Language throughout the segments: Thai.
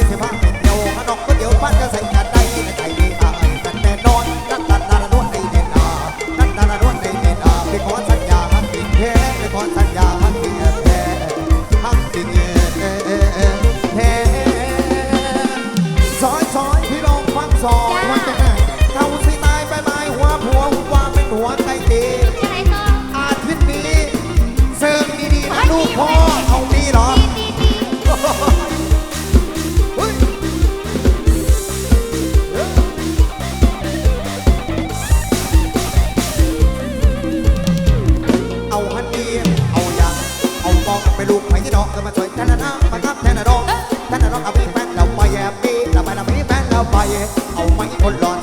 Esse barco ไปลูกไปที่น้องก็มาสวยแทนนะนะมาครับแทนนะน้องแทนนะน้องเอาไปแฟนเราไปแอบมีเราไปเราไปแฟนเราไปเอาไปคนหลอน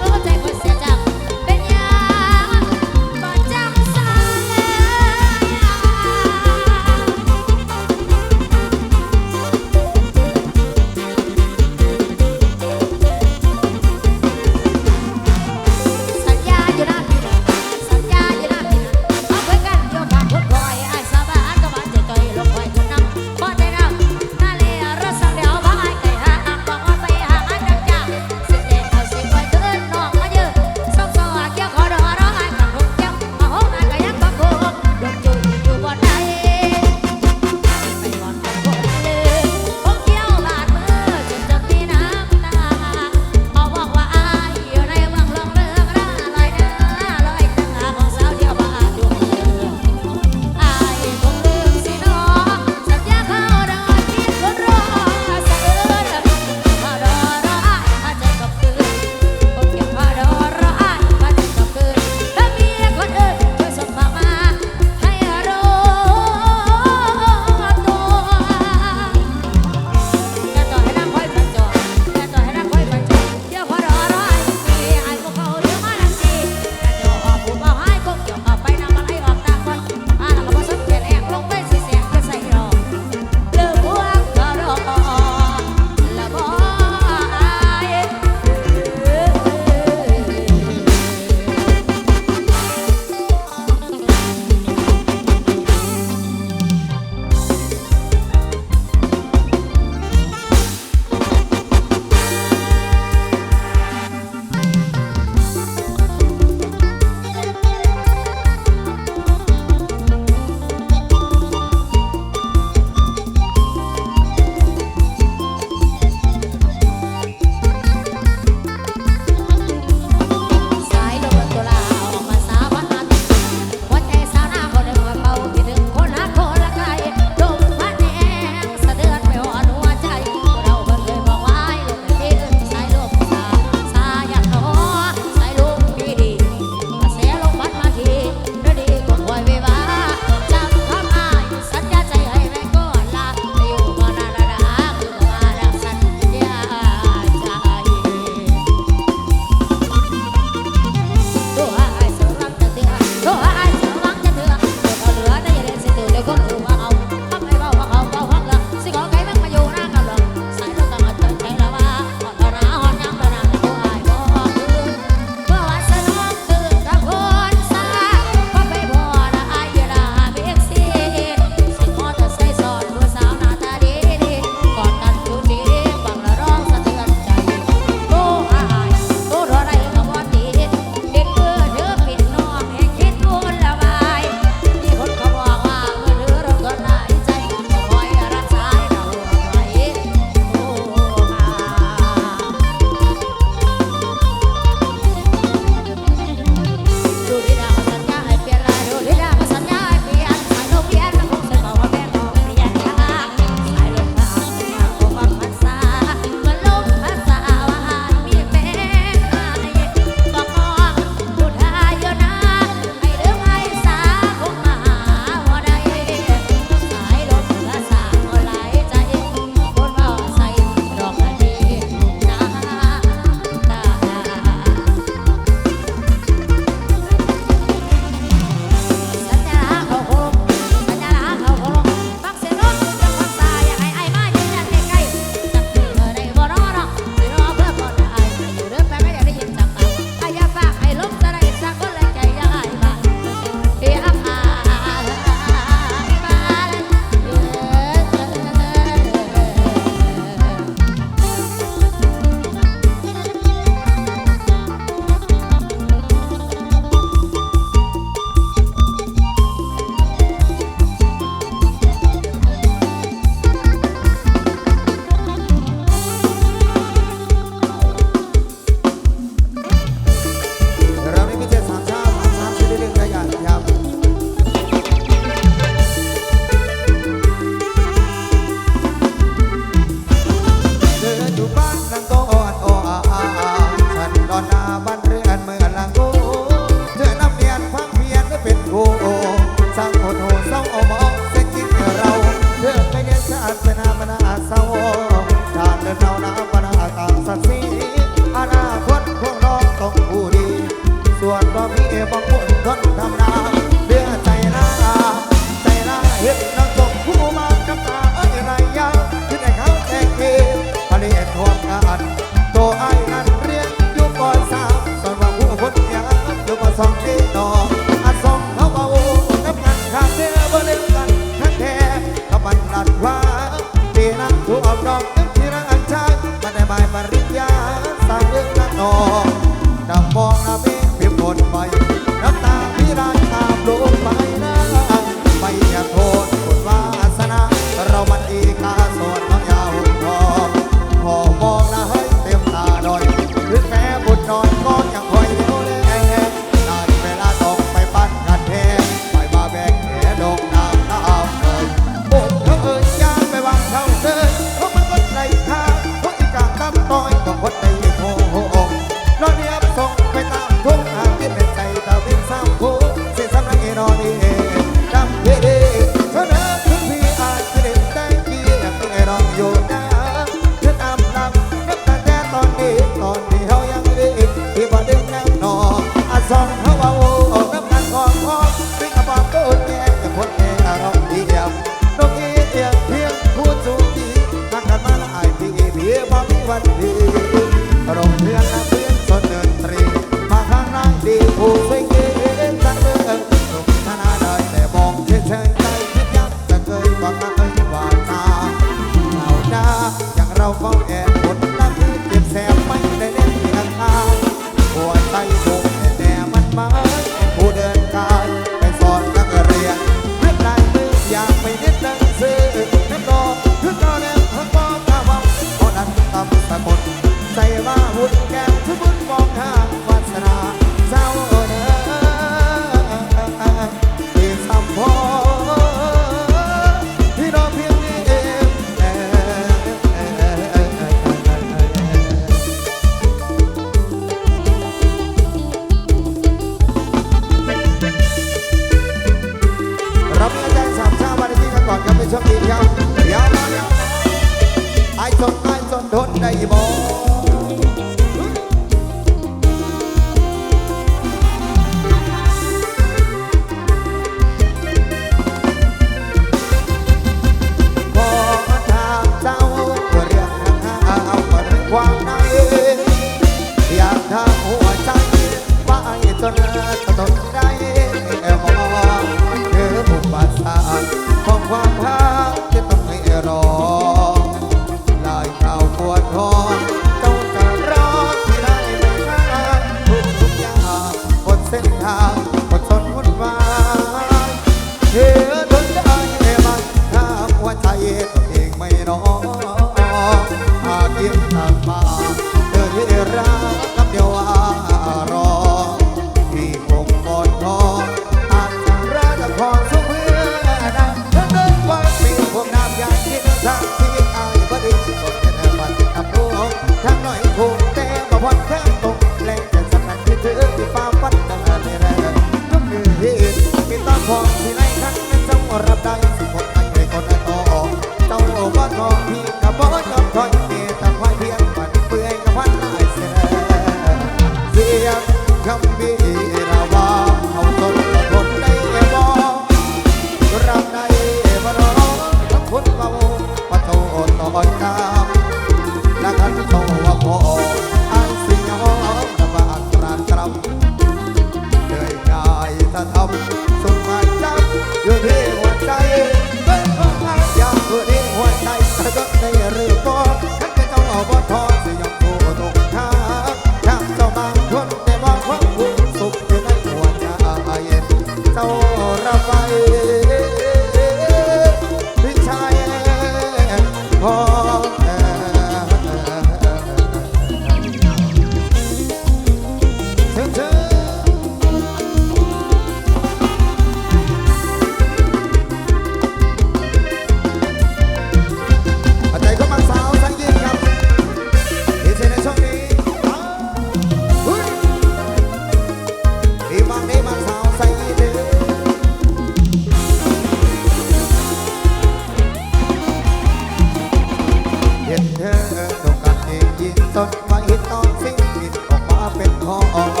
ม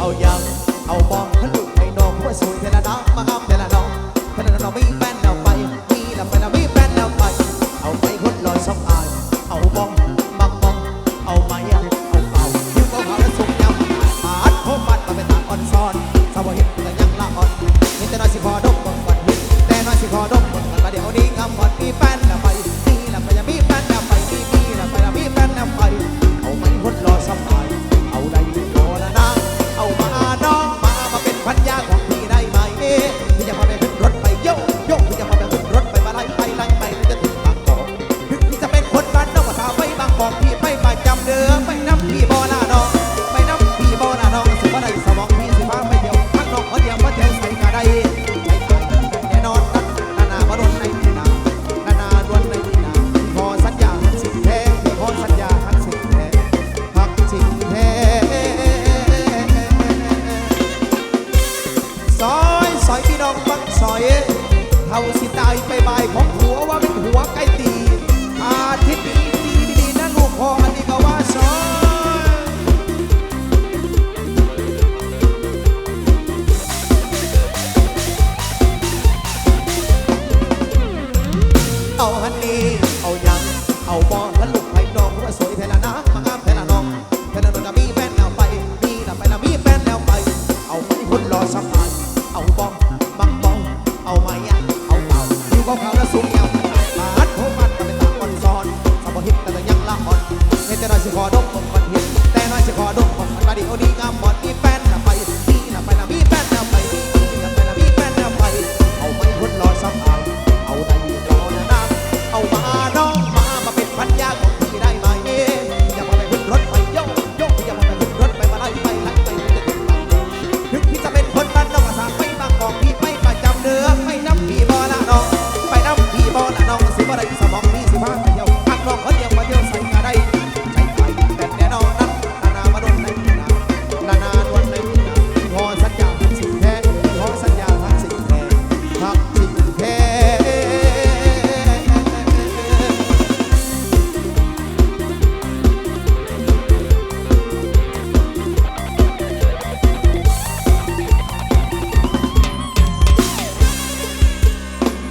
เอายังเอาบองพลุกไม่นองว่าสวยแต่ละน้องมางามแต่ละน้องแต่ละน้องไม่แฟน